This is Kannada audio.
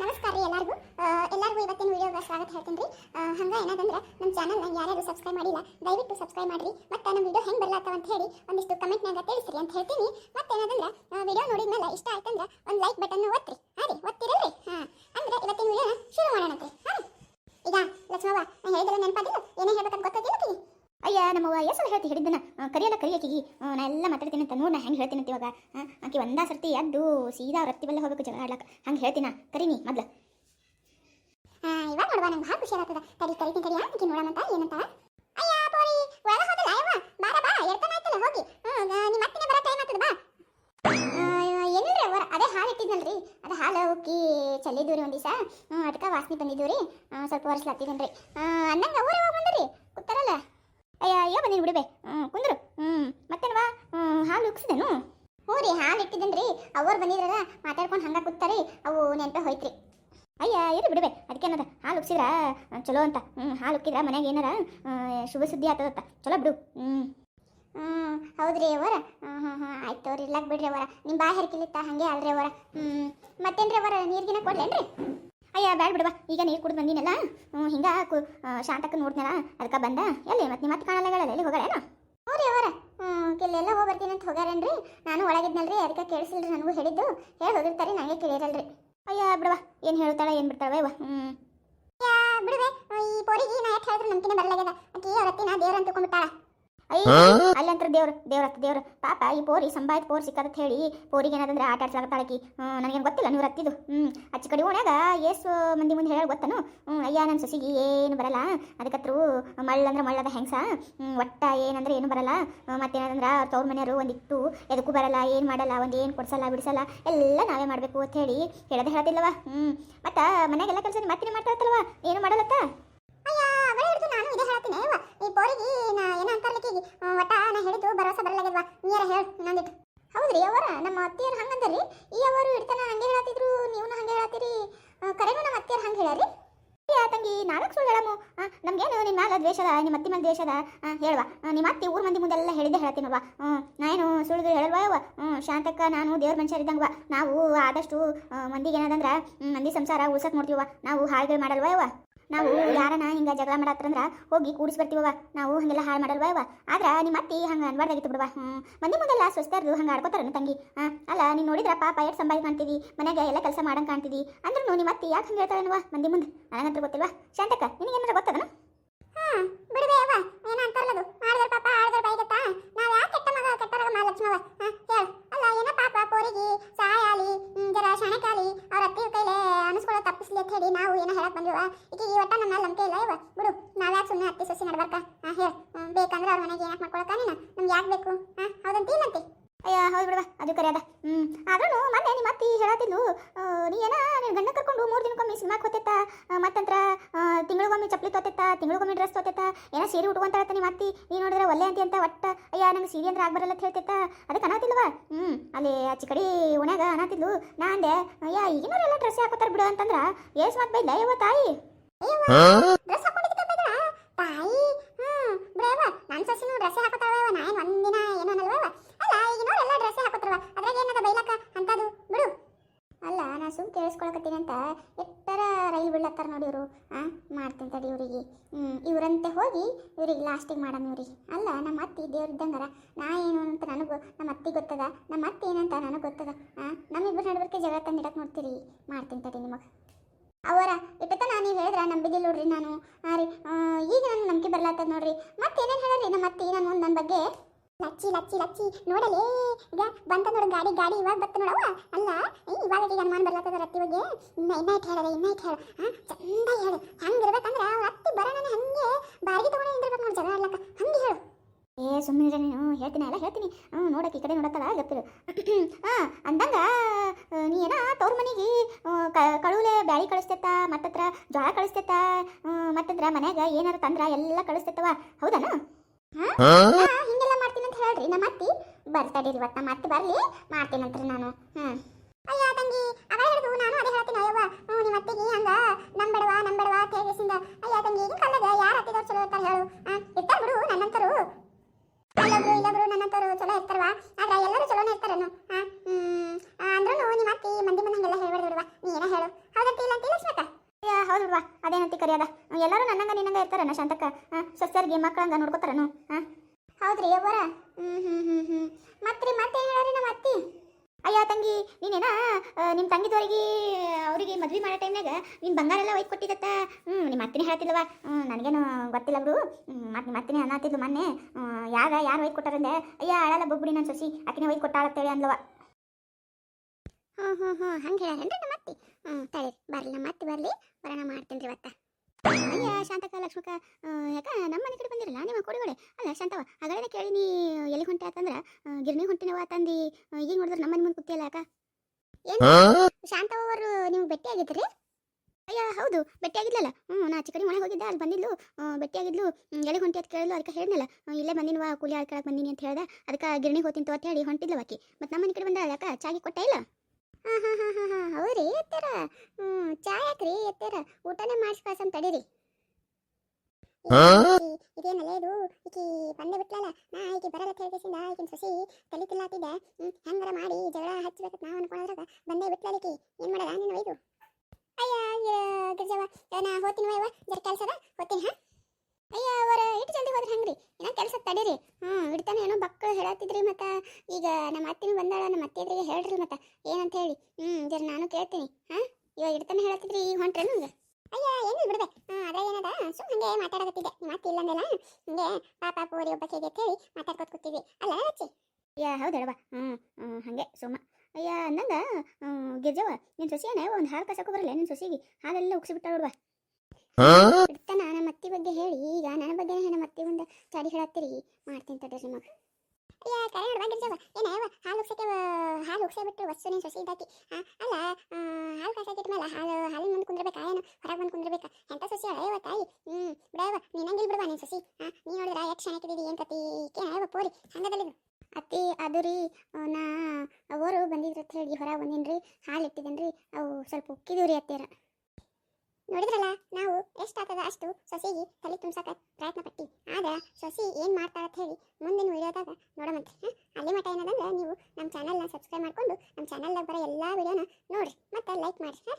ನಮಸ್ಕಾರ ರೀ ಎಲ್ಲರಿಗೂ. ಎಲ್ಲರಿಗೂ ಇವತ್ತಿನ ವಿಡಿಯೋಗೆ ಸ್ವಾಗತ ಹೇಳ್ತೀನಿ ರೀ. ಹಂಗೆ ಏನಾದಂದ್ರೆ ನಮ್ಮ ಚಾನಲ್ನ ಯಾರ್ಯಾರು ಸಬ್ಸ್ಕ್ರೈಬ್ ಮಾಡಿಲ್ಲ, ದಯವಿಟ್ಟು ಸಬ್ಸ್ಕ್ರೈಬ್ ಮಾಡಿರಿ. ಮತ್ತು ನಮ್ಮ ವಿಡಿಯೋ ಹೆಂಗೆ ಬರ್ಲಾತಾವ ಅಂತ ಹೇಳಿ ಒಂದಿಷ್ಟು ಕಮೆಂಟ್ನಾಗ ತಿಳಿಸ್ರಿ ಅಂತ ಹೇಳ್ತೀನಿ. ಮತ್ತೆ ಏನಾದಂದ್ರೆ ವಿಡಿಯೋ ನೋಡಿದ್ಮೇಲೆ ಇಷ್ಟ ಆಯ್ತಂದ್ರೆ ಒಂದು ಲೈಕ್ ಬಟನ್ ಒತ್ತಿರಿ ಹಾಂ ರೀ ಒತ್ತಿರಲ್ರಿ ಹಾಂ ಅಂದ್ರೆ ಇವತ್ತಿನ ವಿಡಿಯೋನ ಶುರು ಮಾಡೋಣಂತ್ರಿ ಹಾಂ ಈಗ ಲಕ್ಷ್ಮವ್ವ ನಾ ಹೇಳಿದ್ರೆ ನೆನಪಾದಿಲ್ಲ ಏನೇ ಹೇಳ್ಬೇಕಂತ ಗೊತ್ತಾಗಿಲ್ಲ ಕಿ ಅಯ್ಯ ನಮ್ಮವ್ವ ಎಷ್ಟು ಸಲ ಹೇಳ್ತಿ ಹಿಡಿದನ ಕರಿಯಲ್ಲ ಕರಿಯಕಿಗಿ ನಾ ಎಲ್ಲ ಮಾತಾಡ್ತೀನಿ ಅಂತ ನೋಡಿ, ನಾ ಹೆಂಗೆ ಹೇಳ್ತೀನಿ ಅಂತ ಇವಾಗ. ಆಕೆ ಆಕಿ ಒಂದಾ ಸರ್ತಿ ಎದ್ದು ಸೀದಾ ಅವ್ರ ರತ್ತಿ ಬಲ್ಲ ಹೋಗ್ಬೇಕು ಜಗಳ ಆಡ್ಲಕ್ಕ ಹಂಗೆ ಹೇಳ್ತೀನ? ಕರೀನಿ ಮೊದ್ಲು. ಇವಾಗ ನೋಡುವ ನಂಗೆ ಭಾಳ ಖುಷಿ ಆಗತ್ತದ ಕರಿ ಕರಿತೀನಿ ಕರಿ ಆಂಟಿ ನೋಡಮಂತ ಏನಂತ? ಅಯ್ಯ, ಪೋರಿ ಬಾ ಹೋಗಿ. ನಿಮ್ಮ ಆಗ್ತದ ಬಾ. ರೀ ಒಂದು ದಿವಸ ಅದಕ್ಕೆ ವಾಸನೆ ಬಂದಿದ್ವಿ ರೀ ಸ್ವಲ್ಪ ಹತ್ತಿದ್ದೀನಿ ರೀ ಅನ್ನಂಗೆ ಊರಿಗೆ ಹೋಗಿ ಬಂದ್ರಿ. ಕೂತಾರಲ್ಲ? ಅಯ್ಯ ಬಂದೀನಿ ಬಿಡುವೆ ಹ್ಞೂ ಕುಂದ್ರು. ಹ್ಞೂ ಮತ್ತೇನವಾ ಹಾಲು ಉಕ್ಸಿದೆನು? ಹ್ಞೂ ರೀ, ಹಾಲು ಇಟ್ಟಿದ್ದೀನಿ ಅವ್ರು ಬಂದಿದ್ರಲ್ಲ, ಮಾತಾಡ್ಕೊಂಡು ಹಂಗೆ ಕೂತಾರಿ, ಅವು ನೆನಪೇ ಹೋಯ್ತ್ರಿ. ಅಯ್ಯ, ಇರು ಬಿಡುವೆ ಅದಕ್ಕೇನದ ಹಾಲು ಉಕ್ಸಿದ್ರ? ಚಲೋ ಅಂತ. ಹ್ಞೂ ಹಾಲು ಉಕ್ಕಿದ್ರ? ಮನೆಗೆ ಏನಾರ? ಶುಭ ಸುದ್ದಿ ಆತದತ್ತ ಚಲೋ ಬಿಡು. ಹ್ಞೂ ಹ್ಞೂ ಹೌದ್ರಿ ಅವರ ಹಾಂ ಹಾಂ ಆಯ್ತು ಅವ್ರು ಇರ್ಲಾಕ್ ಬಿಡ್ರಿ ಅವರ ನಿಮ್ಮ ಬಾಯಿ ಹರ್ಕಿಲಿತ್ತ? ಹಂಗೆ ಅಲ್ರಿ ಅವರ ಹ್ಞೂ ಮತ್ತೇನ್ರಿ ಅವರ ನೀರ್ಗಿನ ಕೊಡ್ಲೇನ್ರಿ? ಅಯ್ಯ, ಬ್ಯಾಡ ಬಿಡವಾ ಈಗ ನೀರು ಕುಡಿದು ಬಂದಿನಲ್ಲ. ಹಿಂಗ ಕು ಶಾಂತಕ್ಕ ನೋಡ್ತೀನಲ್ಲ ಅದಕ್ಕೆ ಬಂದ. ಎಲ್ಲಿ, ಮತ್ತೆ ನಿಮ್ಮ ಕಾಣಲ್ಲ ಎಲ್ಲಿ ಹೋಗಲೇನು ಹ್ಞೂ ರೀ ಅವರ ಎಲ್ಲ ಹೋಗಿ ಬರ್ತೀನಿ ಅಂತ ಹೋಗ್ಯಾರೇನ್ರಿ? ನಾನು ಒಳಗಿದ್ನಲ್ರಿ, ಅದಕ್ಕೆ ಕೇಳಿಸಿಲ್ರಿ ನನಗೂ ಹೇಳಿದ್ದು. ಹೇಳಿ ಹೋಗಿರ್ತಾರೆ ನನಗೆ ಕೇಳಿರಲ್ರಿ. ಅಯ್ಯ ಬಿಡವಾ ಏನು ಹೇಳ್ತಾಳೆ, ಏನು ಬಿಡ್ತಾಳೆ ಅಯ್ಯ ಹ್ಞೂ ಯಾ ಬಿಡುವೆ, ಈ ಪೋರಿಗೆ ನಾ ಎಷ್ಟು ಹೇಳಿದ್ರು ನಮ್ಕಿನ ಬರಲಾಗ್ಯದ. ಅಕ್ಕಿ ಅವ್ರ ನಾ ದೇವ್ರ ಅಂತ ಅಯ್ಯ ಅಲ್ಲಂತ್ರ ದೇವ್ರು ದೇವ್ರ ದೇವ್ರ. ಪಾಪ ಈ ಪೋರಿ ಸಂಬಾಯ್ ಪೋರ್ ಸಿಕ್ಕದಂತ ಹೇಳಿ ಪೋರಿಗೆ ಏನಾದಂದ್ರೆ ಆಟ ಆಡ್ಸಾಕತ್ತಾಳಕಿ ನನಗೇನು ಗೊತ್ತಿಲ್ಲ ನೀವು ರತ್ತಿದು ಹ್ಮ್ ಅಚ್ಚ ಕಡೆ ಓಣ್ಯಾಗ ಏಸು ಮಂದಿ ಮುಂದೆ ಹೇಳ ಗೊತ್ತನು? ಹ್ಞೂ ಅಯ್ಯ ನನ್ನ ಸೊಸಿಗೆ ಏನು ಬರಲ್ಲ. ಅದಕ್ಕತ್ರು ಮಳ್ಳಂದ್ರೆ ಮಳ್ಳದ ಹೆಂಗ್ಸ? ಹ್ಮ್ ಒಟ್ಟ ಏನಂದ್ರೆ ಏನು ಬರಲ್ಲ. ಮತ್ತೇನಂದ್ರೆ ಅವ್ರ ತವ್ರ ಮನೆಯವರು ಒಂದಿಟ್ಟು ಎದಕ್ಕೂ ಬರಲ್ಲ ಏನು ಮಾಡಲ್ಲ ಒಂದು ಏನು ಕೊಡ್ಸಲ್ಲ ಬಿಡಿಸಲ್ಲ ಎಲ್ಲ ನಾವೇ ಮಾಡಬೇಕು ಅಂತ ಹೇಳಿ ಹೇಳದೆ ಹೇಳದಿಲ್ಲವ ಹ್ಞೂ ಮತ್ತು ಮನ್ಯಾಗೆಲ್ಲ ಕೆಲಸ ಮತ್ತೆ ಮಾಡ್ತಾರತ್ತಲ್ವ? ಏನು ಮಾಡಲ್ಲತ್ತ? ಅಯ್ಯ ಅವಳೇ ನಾನು ಇದೇ ಹೇಳ್ತೀನಿ ಅವ್ವ ಈ ಪೋರಿಗೆ ನಾ ಏನ ಅಂತಾರ್ಲಿಕ್ಕೆ ಒಟ್ಟ ನಾ ಹೇಳಿದ್ದು ಭರವಸೆ ಬರಲಾಗ್ಯದವ ನೀರ ಹೇಳು ಇನ್ನೊಂದಿಟ್ಟು ಹೌದ್ರಿ ಅವರ ನಮ್ಮ ಅತ್ತಿಯರು ಹಂಗಂದರಿ. ಈ ಅವರು ಇಡ್ತಾನ ಹಂಗೆ ಹೇಳತ್ತಿದ್ರು ನೀವು ಹಂಗೆ ಹೇಳತ್ತೀರಿ ಕರೆನೂ ನಮ್ಮ ಅತ್ತಿಯರು ಹಂಗೆ ಹೇಳ್ರಿ ತಂಗಿ, ನಾಲ್ಕು ಸುಳ್ಳು ಹೇಳಮು. ನಮ್ಗೇನು ನಿಮ್ಮ ಮ್ಯಾಲ ದ್ವೇಷದ, ನಿಮ್ಮ ಅತ್ತಿ ಮೇಲೆ ದ್ವೇಷದ? ಹೇಳುವ. ನಿಮ್ಮ ಅತ್ತಿ ಊರ್ ಮಂದಿ ಮುಂದೆಲ್ಲ ಹೇಳಿದೆ ಹೇಳ್ತೀನವ್ವ ಹ್ಞೂ ನಾನು ಸುಳ್ಳು ಹೇಳಲ್ವ ಹ್ಞೂ ಶಾಂತಕ್ಕ, ನಾನು ದೇವ್ರ ಮನುಷ್ಯರಿದ್ದಂಗವ ನಾವು ಆದಷ್ಟು ಮಂದಿಗೆ ಏನದಂದ್ರ ಮಂದಿ ಸಂಸಾರ ಉಳ್ಸಕ್ ನೋಡ್ತೀವ ನಾವು ಹಾಳುಗಳು ಮಾಡಲ್ವ ಯವ್ವ ನಾವು ಯಾರನ ಹಿಂಗ ಜಗಳ ಮಾಡತ್ರಂದ್ರ ಹೋಗಿ ಕೂಡಿಸಿ ಬರ್ತೀವವ ನಾವು ಹಂಗೆಲ್ಲ ಹಾಳು ಮಾಡಲ್ವ ಇವ ಆದ್ರ ನಿಮ್ಮ ಅತ್ತಿ ಹಂಗ ಅನ್ಬಾರ್ದಾಗಿತ್ತು ಬಿಡುವ ಹ್ಮ್. ಮಂದಿ ಮುಂದೆಲ್ಲ ಸುಸ್ತಾರ್ದು ಹಂಗ ಆಡ್ಕೋತಾರನು ತಂಗಿ. ಆ, ಅಲ್ಲ ನೀನ್ ನೋಡಿದ್ರ ಪಾಪ ಎಷ್ಟು ಸಂಬಾಯಿ ಕಾಣ್ತೀವಿ ಮನೆಗೆ ಎಲ್ಲ ಕೆಲಸ ಮಾಡಂಗ್ ಕಾಣ್ತೀವಿ ಅಂದ್ರೂ ನಿಮ್ಮ ಅತ್ತಿ ಯಾಕೆ ಹಂಗೆ ಹೇಳ್ತಾಳೇನವ ಮಂದಿ ಮುಂದೆ. ನನಗಂತೂ ಗೊತ್ತಿಲ್ವಾ? ಶಾಂತಕ್ಕ ನಿನಗೇನಾರ ಗೊತ್ತದನ ಹ್ಮ್ ಬಿಡುವೆ ಅವ್ವ ಏನ ಅಂತಾರಲ್ಲದು ಮಾಡಿದ್ರ ಪಾಪ ಆಡಿದ್ರ ಬೈಗತ್ತ ನಾವ್ ಯಾಕೆ ಕೆಟ್ಟ ಮಗ ಕೆಟ್ಟ ಮಗ ಮಹಾಲಕ್ಷ್ಮವ ಹೇಳು ಅಲ್ಲ ಏನ ಪಾಪ ಪೋರಿಗೆ ಸಹಾಯ ಆಲಿ ಹ್ಮ್, ಜರ ಶಾಣಕಾಲಿ ಅವ್ರ ಅತ್ತಿ ಕೈಲೇ ಅನಿಸ್ಕೊಳ್ಳೋ ತಪ್ಪಿಸ್ಲಿ ಅಂತ ಹೇಳಿ ನಾವು ಏನೋ ಹೇಳಕ್ ಬಂದಿವ ಈಗ ಈ ಒಟ್ಟ ನಮ್ಮ ನಂಬಿಕೆ ಇಲ್ಲ ಇವ ಬಿಡು ನಾವ್ಯಾಕೆ ಸುಮ್ಮನೆ ಅತ್ತಿ ಸೊಸಿ ನಡ್ಬಾರ್ಕ? ಹೇಳು. ಬೇಕಂದ್ರೆ ಅವ್ರ ಮನೆಗೆ ಏನಕ್ಕೆ ಮಾಡ್ಕೊಳಕ ನೀನು? ನಮ್ಗೆ ಯಾಕೆ ಬೇಕು? ಹಾ ಹೌದಂತ ಏನಂತಿ ಅಯ್ಯ, ಹೌದು ಬಿಡವ. ಅದು ಕರೆಯದ ಹ್ಮ್. ಆದ್ರೂ ಮೊನ್ನೆ ನಿಮ್ಮ ಅತ್ತಿ ಹೇಳತ್ತಿದ್ಲು ನೀ ಏನ ನಿನ್ ಗಂಡ ಕರ್ಕೊಂಡು ಮೂರು ದಿನಕ್ಕೊಮ್ಮೆ ಸಿನಿಮಾಕ್ ಹೋತೈತ ಮತ್ತಂತ್ರ ತಿಂಗಳಿಗೊಮ್ಮೆ ಚಪ್ಪಲಿ ತೊತೆತ್ತ, ತಿಂಗಳಿಗೊಮ್ಮೆ ಡ್ರೆಸ್ ತೊತೆತ್ತ? ಏನೋ ಸೀರೆ ಉಟ್ಕೊಂತ ನಿಮ್ಮ ಅತ್ತಿ? ನೀ ನೋಡಿದ್ರೆ ಒಲ್ಲೆ ಅಂತಿ ಅಂತ ಒಟ್ಟ, ಅಯ್ಯ, ನಂಗೆ ಸೀರೆ ಅಂದ್ರೆ ಆಗ್ಬರಲ್ಲ ಅಂತ ಹೇಳ್ತಿತ್ತ? ಅದಕ್ಕೆ ಅನ್ನತಿಲ್ವ ಹ್ಮ್. ಅಲ್ಲಿ ಆಚೆ ಕಡೆ ಓಣ್ಯಾಗ ಅನ್ನತಿದ್ಲು ನಾ ಅಂದೆ, ಅಯ್ಯ, ಈಗಿನವರೆಲ್ಲ ಡ್ರೆಸ್ ಹಾಕೋತಾರ ಬಿಡು ಅಂತಂದ್ರ, ಏಸ್ ಮತ್ತೆ ಬೈಲ್ಲ ಯವ್ವ ತಾಯಿ ಡ್ರೆಸ್ ಹಾಕೊಂಡಿದ್ದಕ್ಕೆ ಬೇಡ ತಾಯಿ ಹ್ಮ್ ಬಿಡವ ನನ್ನ ಸೊಸಿನೂ ಡ್ರೆಸ್ ಹಾಕೋತಾವ ನಾ ಏನು ಒಂದಿನ ಏನು ಅನ್ನಲ್ವ ಅಲ್ಲ ಈಗ ಎಲ್ಲ ಡ್ರೆಸ್ ಹಾಕೋತಾವ ಅದ್ರಾಗ ಏನದ ಬೈಲಕ್ಕ? ಅಂತದು. ಬಿಡು. ಅಲ್ಲ, ನಾ ಸುಮ್ ಕೇಳಿಸ್ಕೊಳಕತ್ತೀನಿ ಅಂತ ಎಟ್ಟರ ರೈಲ್ ಬಿಡ್ಲತ್ತಾರ ನೋಡಿ ಇವರು. ಮಾಡ್ತೀನಿ ತಡಿ ಇವರಿಗೆ. ಇವರಂತೆ ಹೋಗಿ ಇವ್ರಿಗೆ ಲಾಸ್ಟಿಗೆ ಮಾಡಮ್ ಇವ್ರಿಗೆ. ಅಲ್ಲ ನಮ್ಮ ಅತ್ತಿ ದೇವ್ರ ಇದ್ದಂಗಾರ. ನಾ ಏನು ಅಂತ ನನಗೂ ನಮ್ಮ ಅತ್ತಿ ಗೊತ್ತದ? ನಮ್ಮ ಅತ್ತಿ ಏನಂತ ನನಗೆ ಗೊತ್ತದ? ನಮ್ಮಿಬ್ಬರು ನಡುವರ್ಕೆ ಜಗಳ ತಂದಿಡಕ್ಕೆ ನೋಡ್ತೀರಿ. ಮಾಡ್ತೀನಿ ತಡಿ ನಿಮಗೆ. ಅವರ ನೀವು ಹೇಳಿದ್ರ ನಂಬಿದ್ದಿಲ್ಲ ನೋಡ್ರಿ ನಾನು. ಹಾಂ ರೀ ಈಗ ನನ್ನ ನಂಬಿಕೆ ಬರ್ಲಾತದ ನೋಡ್ರಿ. ಮತ್ತೇನೇನು ಹೇಳರಿ ನಮ್ಮ ಅತ್ತಿ ನಾನು ನನ್ನ ಬಗ್ಗೆ? ಲಚ್ಚಿ ಲಚ್ಚಿ ಲಚ್ಚಿ, ನೋಡಲೇ, ಈಗ ಬಂತ ನೋಡು ಗಾಡಿ ಗಾಡಿ ಇವಾಗ ಬತ್ತ ನೋಡವ ಅಲ್ಲ ಇವಾಗ ಈಗ ಅನುಮಾನ ಬರ್ಲಾತದ ರತ್ತಿ ಬಗ್ಗೆ? ಹೇಳರೆ ಇನ್ನ ಇಟ್ಟು ಹೇಳು. ಹಾಂ, ಚಂದ ಹೇಳು. ಹಂಗಿರ್ಬೇಕಂದ್ರೆ ಅವ್ರ ಅತ್ತಿ ಬರೋಣ ಹಂಗೆ ಬಾಡಿಗೆ ತಗೊಂಡು ನಿಂದಿರ್ಬೇಕು ನೋಡಿ ಜಗಳ ಆಡ್ಲಕ್ಕ ಹಂಗೆ ಹೇಳು. ಏ ಸುಮ್ಮನೆ ನೀನು. ಹೇಳ್ತೀನಿ, ಎಲ್ಲ ಹೇಳ್ತೀನಿ. ಹ್ಞೂ ನೋಡಕ್ಕೆ ಈ ಕಡೆ ನೋಡತ್ತಲ್ಲ ಗೊತ್ತಿರು ಹಾಂ, ಅಂದಂಗ ನೀ ಏನ ತವ್ರ ಮನೆಗೆ ಕಳುಲೆ ಬ್ಯಾಳಿ ಕಳಿಸ್ತೇತ? ಮತ್ತತ್ರ ಜೋಳ ಕಳಿಸ್ತೇತ? ಮತ್ತಂದ್ರ ಮನ್ಯಾಗ ಏನಾರ ತಂದ್ರ ಎಲ್ಲ ಕಳಿಸ್ತೈತವ ಹೌದನ? ಹಾ, ಹಿಂಗೆಲ್ಲ ಮಾಡ್ತೀನಿ ಅಂತ ಹೇಳ್ರಿ. ನಮ್ಮ ಅತ್ತಿ ಬರ್ತಾಡಿರಿ ಇವತ್ತು. ನಮ್ಮ ಅತ್ತಿ ಬರ್ಲಿ ಮಾಡ್ತೀನಂತ್ರಿ ನಾನು. ಹ್ಮ್ ಅಯ್ಯ ತಂಗಿ ಅವ ಹೇಳಿದು ನಾನು ಅದೇ ಹೇಳ್ತೀನಿ ಅಯ್ಯವ್ವ ಹ್ಞೂ ನಿಮ್ಮ ಅತ್ತಿಗೆ ಹಂಗ ನಂಬೇಡವ ನಂಬೇಡವ ಅಂತ ಹೇಳಿಸಿಂದ ಅಯ್ಯ ತಂಗಿ ಈಗಿನ ಕಾಲದಾಗ ಯಾರು ಅತ್ತಿದವ್ರು ಚಲೋ ಇರ್ತಾರೆ ಹೇಳು ಆ, ಇರ್ತಾರ ಬಿಡು ನನ್ನಂತರು ಅಲ್ಲೊಬ್ರು ಇಲ್ಲೊಬ್ರು ನನ್ನಂತರು ಚಲೋ ಇರ್ತಾರವ ಆದ್ರೆ ಎಲ್ಲರೂ ಚಲೋನೇ ಇರ್ತಾರೇನು ಹಾ ಹ್ಮ್ ಅಂದ್ರೂ ನಿಮ್ಮ ಅತ್ತಿ ಮಂದಿ ಮಂದಿ ಹಂಗೆಲ್ಲ ಹೇಳ್ಬೇಡ್ದು ಬಿಡುವ ನೀ ಏನೋ ಹೇಳು ಹೌದತ್ತಿಲ್ಲ ಏನಂತ ಕರೆಯದ ಎಲ್ಲರೂ ನನ್ನಂಗ ನಿನ್ನಂಗ ಇರ್ತಾರನ ಶಾಂತಕ್ಕ? ಸಸ್ಯರಿಗೆ, ಮಕ್ಕಳಂಗ ನೋಡ್ಕೋತಾರನು? ಹಾಂ? ಹೌದ್ರಿ ಅವ್ವರ ಹ್ಮ್ ಹ್ಮ್ ಹ್ಮ್ ಹ್ಮ್. ಮತ್ರಿ, ಮತ್ತೆ ಹೇಳ್ರಿ ನಮ್ಮ ಅತ್ತಿ? ಅಯ್ಯ, ತಂಗಿ, ನೀನೇನ ನಿಮ್ಮ ತಂಗಿದವರಿಗೆ, ಅವರಿಗೆ ಮದ್ವೆ ಮಾಡೋ ಟೈಮ್ನಾಗ ನೀನು ಬಂಗಾರ ಎಲ್ಲ ಒಯ್ದು ಕೊಟ್ಟಿದತ್ತ ಹ್ಞೂ ನಿಮ್ಮ ಅತ್ತಿನೇ ಹೇಳ್ತಿಲ್ವ ಹ್ಞೂ ನನಗೇನು ಗೊತ್ತಿಲ್ಲ ಬಿಡು. ಮತ್ತೆ ನಿಮ್ಮ ಅತ್ತಿನೇ ಅನ್ನತ್ತಿದ್ಲು ಮೊನ್ನೆ. ಯಾರ, ಯಾರು ಒಯ್ದು ಕೊಟ್ಟಾರಂದೆ? ಅಯ್ಯ ಅಳಲ್ಲ ಬೊಬ್ಬುಡಿ ನನ್ನ ಸೊಸಿ. ಆಕಿನೇ ಒಯ್ದು ಕೊಟ್ಟಾಳತ್ತೇಳಿ ಅಂದ್ಲವ ಹ್ಞೂ ಹ್ಞೂ ಹ್ಞೂ ಹಂಗೆ ಹೇಳ್ಯಾರೇನ್ರಿ ನಮ್ಮ ಅತ್ತಿ? ಹ್ಞೂ ತಡೀರಿ ಬರ್ಲಿ, ನಮ್ಮ ಅತ್ತಿ ಬರ್ಲಿ. ಬರೋಣ ಮಾಡ್ತೀನಿ ರೀ ಇವತ್ತ. ಅಯ್ಯ ಶಾಂತಕ ಲಕ್ಷ್ಮಕ ಯಾಕ ನಮ್ಮ ಮನೆ ಕಡೆ ಬಂದಿರಲ್ಲ ನಿಮ್ಮ ಕೊಡುಗಡೆ ಅಲ್ಲ ಶಾಂತವ ಹಾಗಾದ್ರೆ ಕೇಳಿ ನೀ ಎಲ್ಲಿ ಹೊಂಟೆ ಅಂತಂದ್ರೆ ಗಿರಣಿ ಹೊಂಟಿನವ ತಂದು. ಈಗ ನೋಡಿದ್ರೆ ನಮ್ಮ ಮನೆ ಮುಂದೆ ಕೂತಿಯಲ್ಲ ಶಾಂತವ ಅವರು ನಿಮ್ಗೆ ಭೇಟಿ ಆಗಿದ್ರಿ? ಅಯ್ಯ ಹೌದು ಭೇಟಿಯಾಗಿದ್ಲಲ್ಲ ಹ್ಞೂ ನಾ ಮನೆಗೆ ಹೋಗಿದ್ದೆ ಅಲ್ಲಿ ಬಂದಿದ್ಲು. ಭೇಟಿಯಾಗಿದ್ಲು ಎಲ್ಲಿ ಹೊಂಟಿ ಅಂತ ಕೇಳಿದ್ಲು ಅದಕ್ಕೆ ಹೇಳಿದ್ನಲ್ಲ. ಇಲ್ಲೇ ಬಂದಿನ್ವಾ ಕೂಲಿ ಆಳ್ ಕೇಳಕ್ಕೆ ಬಂದಿನಿ ಅಂತ ಹೇಳ್ದೆ. ಅದಕ್ಕೆ ಗಿರಣಿ ಹೋತಿಂತು ಅಂತ ಹೇಳಿ ಹೊಂಟಿದ್ಲು ಆಕಿ. ಮತ್ತು ನಮ್ಮ ಮನೆ ಕಡೆ ಬಂದ ಅದಕ್ಕೆ ಚಾಗಿ ಕೊಟ್ಟೆ ಇಲ್ಲ? ಹಾಂ ಹಾಂ ಹಾಂ ಹಾಂ ಹಾಂ ಹೌದ್ರಿ ಎತ್ತಾರ ಹ್ಞೂ ಚಾ ಯಾಕ್ರಿ ಎತ್ತಾರ ಊಟನೇ ಮಾಡಿಸಿ ಕಳ್ಸಮ್ ತಡೀರಿ ಇದೇನಲ್ಲ ಇದು ಈಕಿ ಬಂದೇ ಬಿಟ್ಲಲ್ಲ ನಾ ಈಕಿ ಬರಲ್ಲ ಕೇಳ್ಕೇಸಿಂದ ಈಕಿನ ತಲೆ ತಿಲ್ಲಾತಿದ್ದೆ ಮಾಡಿ ಜಗಳ ಹಚ್ಬೇಕಂತ ನಾವು ಅನ್ಕೊಂಡ್ರಾಗ ಬಂದೇ ಬಿಟ್ಲಲ್ಲ ಈಕಿ ಏನು ಮಾಡೋದ ನೀನು ಅಯ್ಯ ಹೋತೀನಿ ಅಯ್ಯ, ಅವರ ಇಟ್ಟು ಜಲ್ದಿ ಹೋದ್ರೆ ಹೆಂಗ್ರಿ? ಏನ ಕೆಲಸ ತಡೀರಿ. ಹ್ಞೂ ಇಡ್ತಾನೆ ಏನೋ ಬಕ್ಕ ಹೇಳತ್ತಿದ್ರಿ ಮತ್ತು. ಈಗ ನಮ್ಮ ಅತ್ತಿನ ಬಂದಾಳ, ನಮ್ಮ ಅತ್ತೆ ಎದುರಿಗೆ ಹೇಳ್ರಿ ಮತ್ತು. ಏನಂತ ಹೇಳಿ. ಹ್ಞೂ ಜರ ನಾನು ಕೇಳ್ತೀನಿ. ಹಾಂ? ಇವಾಗ ಇಡ್ತಾನೆ ಹೇಳತ್ತಿದ್ರಿ ಈಗ ಹೊಂಟ್ರೆ ನಂಗೆ ಅಯ್ಯ, ಏನು ಬಿಡದೆ. ಹಾಂ ಅದ್ರ ಏನದ? ಸುಮ್ ಹಂಗೆ ಮಾತಾಡಕತ್ತಿದ್ದೆ. ಮತ್ತೆ ಇಲ್ಲಂದಲ್ಲ ಹಿಂಗೆ ಪಾಪ ಪೂರಿ ಒಬ್ಬ ಹೇಗೆ ಅಂತ ಹೇಳಿ ಮಾತಾಡ್ಕೊತ ಕೂತಿದ್ವಿ. ಅಲ್ಲ ರಚ್ಚಿ ಅಯ್ಯ ಹೌದಳವ ಹ್ಞೂ ಹ್ಞೂ ಹಾಗೆ ಸೋಮ ಅಯ್ಯ, ಅಂದಂಗ ಗಿರ್ಜವ ನಿನ್ನ ಸೊಸಿಯನೇ ಒಂದು ಹಾಲು ಕಸಕ್ಕೂ ಬರಲ್ಲ ನಿನ್ನ ಸೊಸಿಗೆ? ಹಾಲೆಲ್ಲ ಉಗ್ಸಿಬಿಟ್ಟ ನೋಡುವ ಬಿಡ್ತಾನ ನಮ್ಮ ಅತ್ತಿ ಬಗ್ಗೆ ಹೇಳಿ. ಈಗ ನನ್ನ ಬಗ್ಗೆ ನಮ್ಮ ಅತ್ತಿ ಒಂದು ಚಾಡಿ ಹೇಳತ್ತೀರಿ. ಮಾಡ್ತೀನಿ ತಡ್ರಿ ಮಗ. ಅಯ್ಯ ಕರೆ ಯವ್ವ ಹಾಲು ಸೊಸಿ ಇದ್ದಾಕಿ. ಅಲ್ಲ ಹಾಲು ಕಾಸಕ್ಕಿಟ್ಟ ಮೇಲೆ ಹಾಲು ಮುಂದೆ ಕುಂದ್ರಬೇಕಾ ಹೊರಗೆ ಬಂದು ಕುಂದ್ರಬೇಕಾ? ಎಂತ ಸೊಸಿ ತಾಯಿ? ಸೊಸಿ? ನೀ ಏನು ಕತಿ? ಪೋರಿ? ಅತ್ತಿ, ಅದು ರೀ ನಾ, ಅವರು ಬಂದಿದ್ರು ಅಂತ ಹೇಳಿ ಹೊರಗೆ ಬಂದಿನ್ರಿ. ಹಾಲು ಇಟ್ಟಿದ್ದೇನ್ರಿ ಅವು ಸ್ವಲ್ಪ ಉಕ್ಕಿದೀವಿ ರೀ ಅತ್ತೀರ ನೋಡಿದ್ರಲ್ಲ, ನಾವು ಎಷ್ಟಾಗ್ತದ ಅಷ್ಟು ಸೊಸಿಗೆ ತಲೆ ತುಂಬ್ಸಕ ಪ್ರಯತ್ನ ಪಟ್ಟಿ ಆದ್ರೆ ಸೊಸಿ ಏನು ಮಾಡ್ತಾರ ಅಂತ ಹೇಳಿ ಮುಂದಿನ ವಿಡಿಯೋದಾಗ ನೋಡಮಂತೆ ಅಲ್ಲಿ ಮಠ ಏನದಂದ್ರೆ ನೀವು ನಮ್ಮ ಚಾನಲ್ನ ಸಬ್ಸ್ಕ್ರೈಬ್ ಮಾಡ್ಕೊಂಡು ನಮ್ಮ ಚಾನಲ್ದಾಗ ಬರೋ ಎಲ್ಲ ವಿಡಿಯೋನ ನೋಡ್ರಿ. ಮತ್ತೆ ಲೈಕ್ ಮಾಡಿ ಹಾಂ?